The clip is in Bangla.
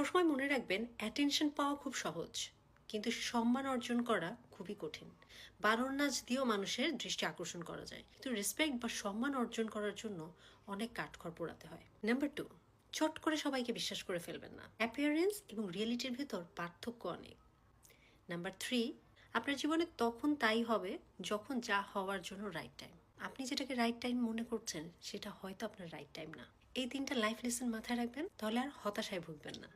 সবসময় মনে রাখবেন অ্যাটেনশন পাওয়া খুব সহজ, কিন্তু সম্মান অর্জন করা খুবই কঠিন। বানর নাচ দিয়েও মানুষের দৃষ্টি আকর্ষণ করা যায়, কিন্তু রেসপেক্ট বা সম্মান অর্জন করার জন্য অনেক কাঠখড় পোড়াতে হয়। নাম্বার টু চট করে সবাইকে বিশ্বাস করে ফেলবেন না। অ্যাপিয়ারেন্স এবং রিয়েলিটির ভেতর পার্থক্য অনেক। নাম্বার থ্রি আপনার জীবনে তখন তাই হবে যখন যা হওয়ার জন্য রাইট টাইম আপনি যেটাকে রাইট টাইম মনে করছেন, সেটা হয়তো আপনার রাইট টাইম না। এই তিনটা লাইফ লেসন মাথায় রাখবেন, তাহলে আর হতাশায় ভুগবেন না।